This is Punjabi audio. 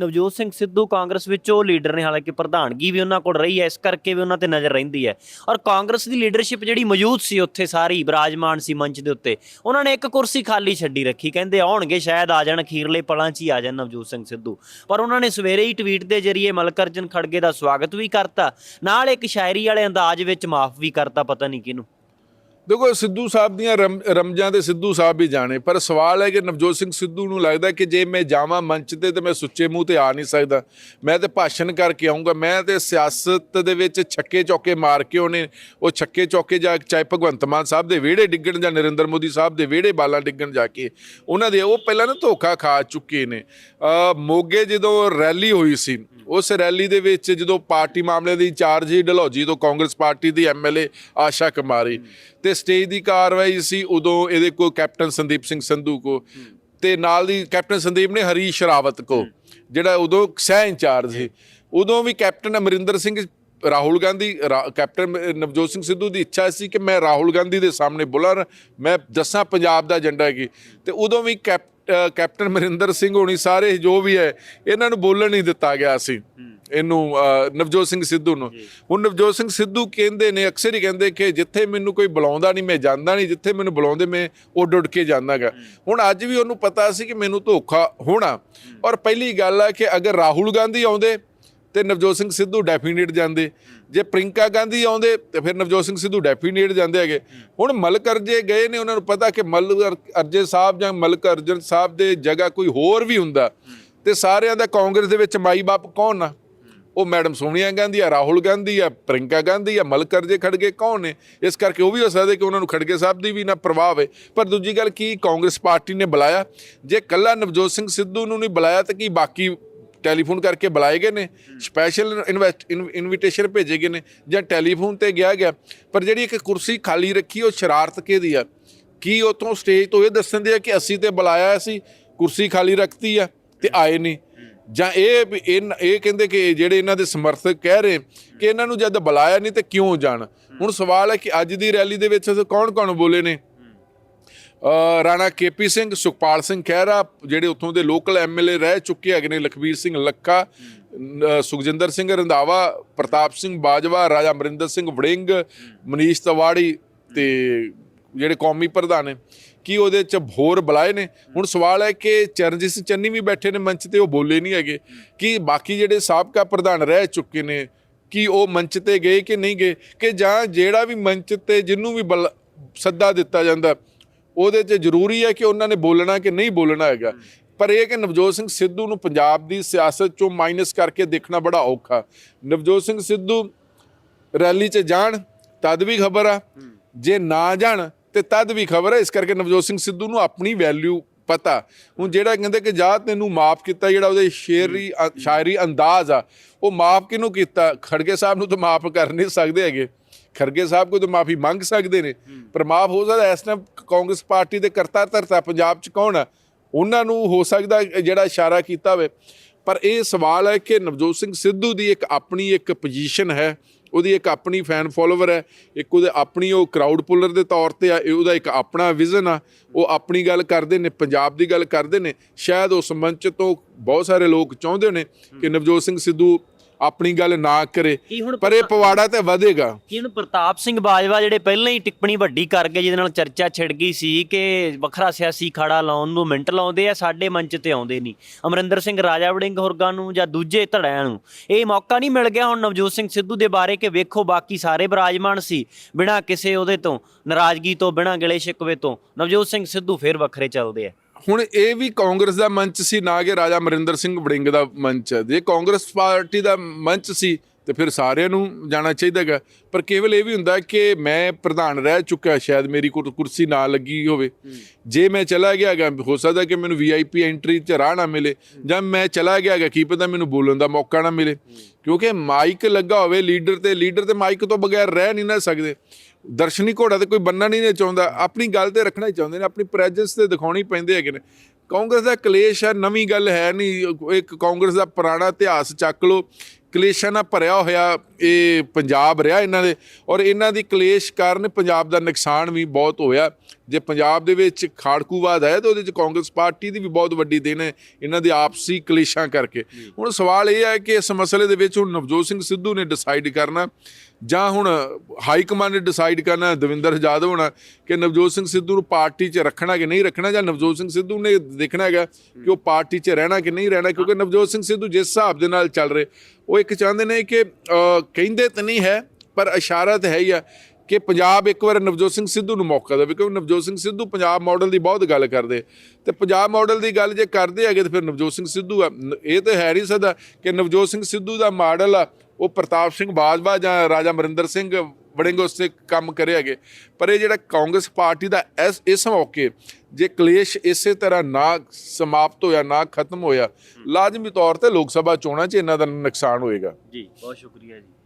ਨਵਜੋਤ ਸਿੰਘ ਸਿੱਧੂ ਕਾਂਗਰਸ ਵਿੱਚ ਉਹ ਲੀਡਰ ਨੇ, ਹਾਲਾਂਕਿ ਪ੍ਰਧਾਨਗੀ ਵੀ ਉਹਨਾਂ ਕੋਲ ਰਹੀ ਹੈ, ਇਸ ਕਰਕੇ ਵੀ ਉਹਨਾਂ ਤੇ ਨਜ਼ਰ ਰਹਿੰਦੀ ਹੈ। ਔਰ ਕਾਂਗਰਸ ਦੀ ਲੀਡਰਸ਼ਿਪ ਜਿਹੜੀ ਮੌਜੂਦ ਸੀ ਉੱਥੇ ਸਾਰੀ, ਬਿਰਾਜਮਾਨ ਸੀ ਮੰਚ ਦੇ ਉੱਤੇ, ਉਹਨਾਂ ਨੇ ਇੱਕ ਕੁਰਸੀ ਖਾਲੀ ਛੱਡੀ ਰੱਖੀ, ਕਹਿੰਦੇ ਆਉਣਗੇ ਸ਼ਾਇਦ ਆ ਜਾਣ, ਅਖੀਰਲੇ ਪਲਾਂ 'ਚ ਹੀ ਆ ਜਾਣ ਨਵਜੋਤ ਸਿੰਘ ਸਿੱਧੂ। ਪਰ ਉਹਨਾਂ ਨੇ ਸਵੇਰੇ ਹੀ ਟਵੀਟ ਦੇ ਜ਼ਰੀਏ ਮਲਕਰਜਨ ਖੜਗੇ ਦਾ ਸਵਾਗਤ ਵੀ ਕਰਤਾ, ਨਾਲ ਇੱਕ ਸ਼ਾਇਰੀ ਵਾਲੇ ਅੰਦਾਜ਼ ਵਿੱਚ ਮਾਫ ਵੀ ਕਰਤਾ, ਪਤਾ ਨਹੀਂ ਕਿਹਨੂੰ। ਦੇਖੋ, ਸਿੱਧੂ ਸਾਹਿਬ ਦੀਆਂ ਰਮ- ਰਮਜਾਂ ਦੇ ਸਿੱਧੂ ਸਾਹਿਬ ਵੀ ਜਾਣੇ, ਪਰ ਸਵਾਲ ਹੈ ਕਿ ਨਵਜੋਤ ਸਿੰਘ ਸਿੱਧੂ ਨੂੰ ਲੱਗਦਾ ਕਿ ਜੇ ਮੈਂ ਜਾਵਾਂ ਮੰਚ ਤੇ ਤੇ ਮੈਂ ਸੁੱਚੇ ਮੂੰਹ ਤੇ ਆ ਨਹੀਂ ਸਕਦਾ। ਮੈਂ ਤੇ ਭਾਸ਼ਣ ਕਰਕੇ ਆਉਂਗਾ ਮੈਂ ਤੇ ਸਿਆਸਤ ਦੇ ਵਿੱਚ ਛੱਕੇ ਚੌਕੇ ਮਾਰ ਕੇ ਉਹਨੇ, ਉਹ ਛੱਕੇ ਚੌਕੇ ਜਾ ਚਾਹੇ ਭਗਵੰਤ ਮਾਨ ਸਾਹਿਬ ਦੇ ਵਿਹੜੇ ਡਿੱਗਣ ਜਾਂ ਨਰਿੰਦਰ ਮੋਦੀ ਸਾਹਿਬ ਦੇ ਵਿਹੜੇ ਬਾਲਾਂ ਡਿੱਗਣ ਜਾ ਕੇ, ਉਹਨਾਂ ਦੇ ਉਹ ਪਹਿਲਾਂ ਨਾ ਧੋਖਾ ਖਾ ਚੁੱਕੇ ਨੇ। ਮੋਗੇ ਜਦੋਂ ਰੈਲੀ ਹੋਈ ਸੀ, ਉਸ ਰੈਲੀ ਦੇ ਵਿੱਚ ਜਦੋਂ ਪਾਰਟੀ ਮਾਮਲੇ ਦੀ ਇੰਚਾਰਜ ਸੀ, ਡਲਹੌਜੀ ਤੋਂ ਕਾਂਗਰਸ ਪਾਰਟੀ ਦੀ ਐਮਐਲਏ ਆਸ਼ਾ ਕੁਮਾਰੀ ਤੇ ਸਟੇਜ ਦੀ ਕਾਰਵਾਈ ਸੀ ਉਦੋਂ ਇਹਦੇ ਕੋਲ ਕੈਪਟਨ ਸੰਦੀਪ ਸਿੰਘ ਸੰਧੂ ਕੋ। ਤੇ ਨਾਲ ਦੀ ਕੈਪਟਨ ਸੰਦੀਪ ਨੇ ਹਰੀਸ਼ ਰਾਵਤ ਕੋ, ਜਿਹੜਾ ਉਦੋਂ ਸਹਿ ਇੰਚਾਰਜ ਸੀ। ਉਦੋਂ ਵੀ ਕੈਪਟਨ ਅਮਰਿੰਦਰ ਸਿੰਘ, ਰਾਹੁਲ ਗਾਂਧੀ ਕੈਪਟਨ ਨਵਜੋਤ ਸਿੰਘ ਸਿੱਧੂ ਦੀ ਇੱਛਾ ਸੀ ਕਿ ਮੈਂ ਰਾਹੁਲ ਗਾਂਧੀ ਦੇ ਸਾਹਮਣੇ ਬੋਲਾਂ ਮੈਂ ਦੱਸਾਂ ਪੰਜਾਬ ਦਾ ਏਜੰਡਾ ਕੀ। ਤੇ ਉਦੋਂ ਵੀ ਕੈਪ ਕੈਪਟਨ ਅਮਰਿੰਦਰ ਸਿੰਘ ਹੋਣੀ ਸਾਰੇ ਜੋ ਵੀ ਹੈ, ਇਹਨਾਂ ਨੂੰ ਬੋਲਣ ਨਹੀਂ ਦਿੱਤਾ ਗਿਆ ਸੀ। ਇਹਨੂੰ ਨਵਜੋਤ ਸਿੰਘ ਸਿੱਧੂ ਨੂੰ। ਹੁਣ ਨਵਜੋਤ ਸਿੰਘ ਸਿੱਧੂ ਕਹਿੰਦੇ ਨੇ ਅਕਸਰ ਹੀ ਕਹਿੰਦੇ ਕਿ ਜਿੱਥੇ ਮੈਨੂੰ ਕੋਈ ਬੁਲਾਉਂਦਾ ਨਹੀਂ ਮੈਂ ਜਾਂਦਾ ਨਹੀਂ ਜਿੱਥੇ ਮੈਨੂੰ ਬੁਲਾਉਂਦੇ ਮੈਂ ਉੱਡ ਉੱਡ ਕੇ ਜਾਂਦਾਗਾ। ਹੁਣ ਅੱਜ ਵੀ ਉਹਨੂੰ ਪਤਾ ਸੀ ਕਿ ਮੈਨੂੰ ਧੋਖਾ ਹੋਣਾ। ਔਰ ਪਹਿਲੀ ਗੱਲ ਹੈ ਕਿ ਅਗਰ ਰਾਹੁਲ ਗਾਂਧੀ ਆਉਂਦੇ ਤੇ ਨਵਜੋਤ ਸਿੰਘ ਸਿੱਧੂ ਡੈਫੀਨੇਟ ਜਾਂਦੇ। ਜੇ ਪ੍ਰਿੰਕਾ ਗਾਂਧੀ ਆਉਂਦੇ ਤੇ ਫਿਰ ਨਵਜੋਤ ਸਿੰਘ ਸਿੱਧੂ ਡੈਫੀਨੇਟ ਜਾਂਦੇ ਹੈਗੇ। ਹੁਣ ਮਲਕ ਅਰਜੇ ਗਏ ਨੇ ਉਹਨਾਂ ਨੂੰ ਪਤਾ ਕਿ ਮਲਕ ਅਰ- ਅਰਜੇ ਸਾਹਿਬ ਜਾਂ ਮਲਕ ਅਰਜਨ ਸਾਹਿਬ ਦੇ ਜਗ੍ਹਾ ਕੋਈ ਹੋਰ ਵੀ ਹੁੰਦਾ ਤੇ ਸਾਰਿਆਂ ਦਾ ਕਾਂਗਰਸ ਦੇ ਵਿੱਚ ਮਾਈ ਬਾਪ ਕੌਣ ਆ? ਉਹ ਮੈਡਮ ਸੋਨੀਆ ਗਾਂਧੀ ਆ, ਰਾਹੁਲ ਗਾਂਧੀ ਆ ਪ੍ਰਿੰਕਾ ਗਾਂਧੀ ਆ ਮਲਕ ਅਰਜੇ ਖੜਗੇ ਕੌਣ ਨੇ? ਇਸ ਕਰਕੇ ਉਹ ਵੀ ਹੋ ਸਕਦਾ ਕਿ ਉਹਨਾਂ ਨੂੰ ਖੜਗੇ ਸਾਹਿਬ ਦੀ ਵੀ ਨਾ ਪ੍ਰਭਾਵ ਹੈ ਪਰ ਦੂਜੀ ਗੱਲ ਕੀ, ਕਾਂਗਰਸ ਪਾਰਟੀ ਨੇ ਬੁਲਾਇਆ। ਜੇ ਕੱਲਾ ਨਵਜੋਤ ਸਿੰਘ ਸਿੱਧੂ ਨੂੰ ਨਹੀਂ ਬੁਲਾਇਆ ਤਾਂ ਕੀ ਬਾਕੀ ਟੈਲੀਫੋਨ ਕਰਕੇ ਬੁਲਾਏ ਗਏ ਨੇ? ਸਪੈਸ਼ਲ ਇਨਵੈਸਟ ਇਨਵੀਟੇਸ਼ਨ ਭੇਜੇ ਗਏ ਨੇ ਜਾਂ ਟੈਲੀਫੋਨ ਤੇ ਗਿਆ ਗਿਆ। ਪਰ ਜਿਹੜੀ ਇੱਕ ਕੁਰਸੀ ਖਾਲੀ ਰੱਖੀ ਉਹ ਸ਼ਰਾਰਤ ਕਿਹਦੀ ਆ? ਕੀ ਉਤੋਂ ਸਟੇਜ ਤੋਂ ਇਹ ਦੱਸਣ ਦੇ ਆ ਕਿ ਅਸੀਂ ਤੇ ਬੁਲਾਇਆ ਸੀ, ਕੁਰਸੀ ਖਾਲੀ ਰੱਖਤੀ ਆ ਤੇ ਆਏ ਨਹੀਂ? ਜਾਂ ਇਹ ਵੀ ਇਹ ਕਹਿੰਦੇ ਕਿ ਜਿਹੜੇ ਇਹਨਾਂ ਦੇ ਸਮਰਥਕ ਕਹਿ ਰਹੇ ਕਿ ਇਹਨਾਂ ਨੂੰ ਜਦ ਬੁਲਾਇਆ ਨਹੀਂ ਤੇ ਕਿਉਂ ਜਾਣ? ਹੁਣ ਸਵਾਲ ਹੈ ਕਿ ਅੱਜ ਦੀ ਰੈਲੀ ਦੇ ਵਿੱਚ ਕੌਣ ਕੌਣ ਬੋਲੇ ਨੇ? ਅ, ਰਾਣਾ ਕੇਪੀ ਸਿੰਘ ਸੁਖਪਾਲ ਸਿੰਘ ਖਹਿਰਾ ਜਿਹੜੇ ਉੱਥੋਂ ਦੇ ਲੋਕਲ ਐਮਐਲਏ ਰਹਿ ਚੁੱਕੇ ਹੈਗੇ ਨੇ ਲਖਵੀਰ ਸਿੰਘ ਲੱਖਾ ਸੁਖਜਿੰਦਰ ਸਿੰਘ ਰੰਧਾਵਾ ਪ੍ਰਤਾਪ ਸਿੰਘ ਬਾਜਵਾ ਰਾਜਾ ਅਮਰਿੰਦਰ ਸਿੰਘ ਵੜਿੰਗ ਮਨੀਸ਼ ਤਵਾੜੀ ਤੇ ਜਿਹੜੇ ਕੌਮੀ ਪ੍ਰਧਾਨ ਨੇ। ਕੀ ਉਹਦੇ ਚ ਹੋਰ ਬੁਲਾਏ ਨੇ? ਹੁਣ ਸਵਾਲ ਹੈ ਕਿ ਚਰਨਜੀਤ ਸਿੰਘ ਚੰਨੀ ਵੀ ਬੈਠੇ ਨੇ ਮੰਚ ਤੇ ਉਹ ਬੋਲੇ ਨਹੀਂ ਹੈਗੇ। ਕਿ ਬਾਕੀ ਜਿਹੜੇ ਸਾਬਕਾ ਪ੍ਰਧਾਨ ਰਹਿ ਚੁੱਕੇ ਨੇ ਕੀ ਉਹ ਮੰਚ ਤੇ ਗਏ ਕਿ ਨਹੀਂ ਗਏ? ਕਿ ਜਾਂ ਜਿਹੜਾ ਵੀ ਮੰਚ ਤੇ ਜਿਹਨੂੰ ਵੀ ਸੱਦਾ ਦਿੱਤਾ ਜਾਂਦਾ ਉਹਦੇ 'ਚ ਜ਼ਰੂਰੀ ਹੈ ਕਿ ਉਹਨਾਂ ਨੇ ਬੋਲਣਾ ਕਿ ਨਹੀਂ ਬੋਲਣਾ ਹੈਗਾ? ਪਰ ਇਹ ਕਿ ਨਵਜੋਤ ਸਿੰਘ ਸਿੱਧੂ ਨੂੰ ਪੰਜਾਬ ਦੀ ਸਿਆਸਤ ਚੋਂ ਮਾਈਨਸ ਕਰਕੇ ਦੇਖਣਾ ਬੜਾ ਔਖਾ। ਨਵਜੋਤ ਸਿੰਘ ਸਿੱਧੂ ਰੈਲੀ 'ਚ ਜਾਣ ਤਦ ਵੀ ਖਬਰ ਆ। ਜੇ ਨਾ ਜਾਣ ਤੇ ਤਦ ਵੀ ਖਬਰ ਹੈ, ਇਸ ਕਰਕੇ ਨਵਜੋਤ ਸਿੰਘ ਸਿੱਧੂ ਨੂੰ ਆਪਣੀ ਵੈਲਿਊ ਪਤਾ। ਹੁਣ ਜਿਹੜਾ ਕਹਿੰਦੇ ਕਿ ਜਾ ਤੈਨੂੰ ਮਾਫ ਕੀਤਾ, ਜਿਹੜਾ ਉਹਦੇ ਸ਼ੇਰੀ ਸ਼ਾਇਰੀ ਅੰਦਾਜ਼ ਆ, ਉਹ ਮਾਫ ਕਿਹਨੂੰ ਕੀਤਾ? ਖੜਗੇ ਸਾਹਿਬ ਨੂੰ ਤਾਂ ਮਾਫ ਕਰ ਨਹੀਂ ਸਕਦੇ ਹੈਗੇ। ਖੜਗੇ ਸਾਹਿਬ ਕੋਈ ਤਾਂ ਮਾਫੀ ਮੰਗ ਸਕਦੇ ਨੇ, ਪਰ ਮਾਫ ਹੋ ਸਕਦਾ, ਇਸ ਟਾਈਮ ਕਾਂਗਰਸ ਪਾਰਟੀ ਦੇ ਕਰਤਾ ਧਰਤਾ ਪੰਜਾਬ 'ਚ ਕੌਣ ਆ? ਉਹਨਾਂ ਨੂੰ ਹੋ ਸਕਦਾ ਜਿਹੜਾ ਇਸ਼ਾਰਾ ਕੀਤਾ ਹੋਵੇ। ਪਰ ਇਹ ਸਵਾਲ ਹੈ ਕਿ ਨਵਜੋਤ ਸਿੰਘ ਸਿੱਧੂ ਦੀ ਇੱਕ ਆਪਣੀ ਇੱਕ ਪੋਜੀਸ਼ਨ ਹੈ ਉਹਦੀ ਇੱਕ ਆਪਣੀ ਫੈਨ ਫੋਲੋਵਰ ਹੈ, ਇੱਕ ਉਹਦੇ ਆਪਣੀ ਉਹ ਕਰਾਊਡ ਪੁਲਰ ਦੇ ਤੌਰ ਤੇ ਆ, ਇਹ ਉਹਦਾ ਇੱਕ ਆਪਣਾ ਵਿਜ਼ਨ ਆ, ਉਹ ਆਪਣੀ ਗੱਲ ਕਰਦੇ ਨੇ, ਪੰਜਾਬ ਦੀ ਗੱਲ ਕਰਦੇ ਨੇ, ਸ਼ਾਇਦ ਉਸ ਮੰਚ ਤੋਂ ਬਹੁਤ ਸਾਰੇ ਲੋਕ ਚਾਹੁੰਦੇ ਨੇ ਕਿ ਨਵਜੋਤ ਸਿੰਘ ਸਿੱਧੂ ਆਪਣੀ ਗੱਲ ਨਾ ਕਰੇ। ਕੀ ਹੁਣ ਪਰ ਇਹ ਪਵਾੜਾ ਤੇ ਵਧੇਗਾ। ਕਿ ਹੁਣ ਪ੍ਰਤਾਪ ਸਿੰਘ ਬਾਜਵਾ ਜਿਹੜੇ ਪਹਿਲਾਂ ਹੀ ਟਿੱਪਣੀ ਵੱਡੀ ਕਰ ਗਏ ਜਿਹਦੇ ਨਾਲ ਚਰਚਾ ਛਿੜ ਗਈ ਸੀ ਕਿ ਵੱਖਰਾ ਸਿਆਸੀ ਖਾੜਾ ਲਾਉਣ ਨੂੰ ਮਿੰਟ ਲਾਉਂਦੇ ਆ ਸਾਡੇ ਮੰਚ ਤੇ ਆਉਂਦੇ ਨਹੀਂ। ਅਮਰਿੰਦਰ ਸਿੰਘ ਰਾਜਾ ਵੜਿੰਗ ਹੋਰਗਾਂ ਨੂੰ ਜਾਂ ਦੂਜੇ ਧੜਿਆਂ ਨੂੰ। ਇਹ ਮੌਕਾ ਨਹੀਂ ਮਿਲ ਗਿਆ ਹੁਣ ਨਵਜੋਤ ਸਿੰਘ ਸਿੱਧੂ ਦੇ ਬਾਰੇ ਕਿ ਵੇਖੋ ਬਾਕੀ ਸਾਰੇ ਬਰਾਜਮਾਨ ਸੀ ਬਿਨਾਂ ਕਿਸੇ ਉਹਦੇ ਤੋਂ ਨਾਰਾਜ਼ਗੀ ਤੋਂ ਬਿਨਾਂ ਗਿਲੇ ਸ਼ਿਕਵੇ ਤੋਂ। ਨਵਜੋਤ ਸਿੰਘ ਸਿੱਧੂ ਫਿਰ ਵੱਖਰੇ ਚੱਲਦੇ ਆ। ਹੁਣ ਇਹ ਵੀ ਕਾਂਗਰਸ ਦਾ ਮੰਚ ਸੀ, ਨਾ ਕਿ ਰਾਜਾ ਅਮਰਿੰਦਰ ਸਿੰਘ ਵੜਿੰਗ ਦਾ ਮੰਚ ਹੈ। ਜੇ ਕਾਂਗਰਸ ਪਾਰਟੀ ਦਾ ਮੰਚ ਸੀ ਤੇ ਫਿਰ ਸਾਰਿਆਂ ਨੂੰ ਜਾਣਾ ਚਾਹੀਦਾਗਾ ਪਰ ਕੇਵਲ ਇਹ ਵੀ ਹੁੰਦਾ ਕਿ ਮੈਂ ਪ੍ਰਧਾਨ ਰਹਿ ਚੁੱਕਾ ਸ਼ਾਇਦ ਮੇਰੀ ਕੁਰ- ਕੁਰਸੀ ਨਾ ਲੱਗੀ ਹੋਵੇ। ਜੇ ਮੈਂ ਚਲਾ ਗਿਆ ਗਾ ਹੋ ਸਕਦਾ ਕਿ ਮੈਨੂੰ ਵੀਆਈਪੀ ਐਂਟਰੀ ਚ ਰਾਹ ਨਾ ਮਿਲੇ ਜਾਂ ਮੈਂ ਚਲਾ ਗਿਆ ਗਾ ਕੀ ਪਤਾ ਮੈਨੂੰ ਬੋਲਣ ਦਾ ਮੌਕਾ ਨਾ ਮਿਲੇ। ਕਿਉਂਕਿ ਮਾਈਕ ਲੱਗਾ ਹੋਵੇ ਲੀਡਰ ਤੇ ਲੀਡਰ ਤੇ ਮਾਈਕ ਤੋਂ ਬਗੈਰ ਰਹਿ ਨਹੀਂ ਨਾ ਸਕਦੇ। ਦਰਸ਼ਨੀ ਘੋੜਾ ਤੇ ਕੋਈ ਬੰਨਾ ਨਹੀਂ ਚਾਹੁੰਦਾ। ਆਪਣੀ ਗੱਲ ਤੇ ਰੱਖਣਾ ਹੀ ਚਾਹੁੰਦੇ ਨੇ ਆਪਣੀ ਪ੍ਰੈਜ਼ੈਂਸ ਤੇ ਦਿਖਾਉਣੀ ਪੈਂਦੇ ਹੈਗੇ ਨੇ। ਕਾਂਗਰਸ ਦਾ ਕਲੇਸ਼ ਹੈ ਨਵੀਂ ਗੱਲ ਹੈ ਨਹੀਂ। ਇੱਕ ਕਾਂਗਰਸ ਦਾ ਪੁਰਾਣਾ ਇਤਿਹਾਸ ਚੱਕ ਲਓ। ਕਲੇਸ਼ਾਂ ਨਾਲ ਭਰਿਆ ਹੋਇਆ ਇਹ ਪੰਜਾਬ ਰਿਹਾ ਇਹਨਾਂ ਦੇ ਔਰ ਇਹਨਾਂ ਦੀ ਕਲੇਸ਼ ਕਾਰਨ ਪੰਜਾਬ ਦਾ ਨੁਕਸਾਨ ਵੀ ਬਹੁਤ ਹੋਇਆ। ਜੇ ਪੰਜਾਬ ਦੇ ਵਿੱਚ ਖਾੜਕੂਵਾਦ ਹੈ ਤਾਂ ਉਹਦੇ ਵਿੱਚ ਕਾਂਗਰਸ ਪਾਰਟੀ ਦੀ ਵੀ ਬਹੁਤ ਵੱਡੀ ਦੇਣ ਹੈ ਇਹਨਾਂ ਦੇ ਆਪਸੀ ਕਲੇਸ਼ਾਂ ਕਰਕੇ। ਹੁਣ ਸਵਾਲ ਇਹ ਹੈ ਕਿ ਇਸ ਮਸਲੇ ਦੇ ਵਿੱਚ ਹੁਣ ਨਵਜੋਤ ਸਿੰਘ ਸਿੱਧੂ ਨੇ ਡਿਸਾਈਡ ਕਰਨਾ, ਜਾਂ ਹੁਣ ਹਾਈ ਕਮਾਂਡ ਨੇ ਡਿਸਾਈਡ ਕਰਨਾ, ਦਵਿੰਦਰ ਜਾਦਵ ਹੋਣਾ ਕਿ ਨਵਜੋਤ ਸਿੰਘ ਸਿੱਧੂ ਨੂੰ ਪਾਰਟੀ 'ਚ ਰੱਖਣਾ ਕਿ ਨਹੀਂ ਰੱਖਣਾ, ਜਾਂ ਨਵਜੋਤ ਸਿੰਘ ਸਿੱਧੂ ਨੇ ਦੇਖਣਾ ਹੈਗਾ ਕਿ ਉਹ ਪਾਰਟੀ 'ਚ ਰਹਿਣਾ ਕਿ ਨਹੀਂ ਰਹਿਣਾ, ਕਿਉਂਕਿ ਨਵਜੋਤ ਸਿੰਘ ਸਿੱਧੂ ਜਿਸ ਹਿਸਾਬ ਦੇ ਨਾਲ ਚੱਲ ਰਹੇ ਉਹ ਇੱਕ ਚਾਹੁੰਦੇ ਨੇ ਕਿ ਕਹਿੰਦੇ ਤਾਂ ਨਹੀਂ ਹੈ, ਪਰ ਇਸ਼ਾਰਾ ਤਾਂ ਹੈ ਹੀ ਆ ਕਿ ਪੰਜਾਬ ਇੱਕ ਵਾਰ ਨਵਜੋਤ ਸਿੰਘ ਸਿੱਧੂ ਨੂੰ ਮੌਕਾ ਦੇਵੇ, ਕਿਉਂਕਿ ਨਵਜੋਤ ਸਿੰਘ ਸਿੱਧੂ ਪੰਜਾਬ ਮਾਡਲ ਦੀ ਬਹੁਤ ਗੱਲ ਕਰਦੇ। ਤੇ ਪੰਜਾਬ ਮਾਡਲ ਦੀ ਗੱਲ ਜੇ ਕਰਦੇ ਹੈਗੇ ਤਾਂ ਫਿਰ ਨਵਜੋਤ ਸਿੰਘ ਸਿੱਧੂ ਆ। ਇਹ ਤਾਂ ਹੈ ਨਹੀਂ ਸਕਦਾ ਕਿ ਨਵਜੋਤ ਸਿੰਘ ਸਿੱਧੂ ਦਾ ਮਾਡਲ ਆ, ਉਹ ਪ੍ਰਤਾਪ ਸਿੰਘ ਬਾਜਵਾ ਜਾਂ ਰਾਜਾ ਮਰਿੰਦਰ ਸਿੰਘ ਵੜਿੰਗ ਉਸਤੇ ਕੰਮ ਕਰੇ ਹੈਗੇ। ਪਰ ਇਹ ਜਿਹੜਾ ਕਾਂਗਰਸ ਪਾਰਟੀ ਦਾ ਇਸ ਇਸ ਮੌਕੇ ਜੇ ਕਲੇਸ਼ ਇਸੇ ਤਰ੍ਹਾਂ ਨਾ ਸਮਾਪਤ ਹੋਇਆ ਨਾ ਖਤਮ ਹੋਇਆ ਲਾਜ਼ਮੀ ਤੌਰ ਤੇ ਲੋਕ ਸਭਾ ਚੋਣਾਂ 'ਚ ਇਹਨਾਂ ਦਾ ਨੁਕਸਾਨ ਹੋਏਗਾ। ਜੀ ਬਹੁਤ ਸ਼ੁਕਰੀਆ ਜੀ।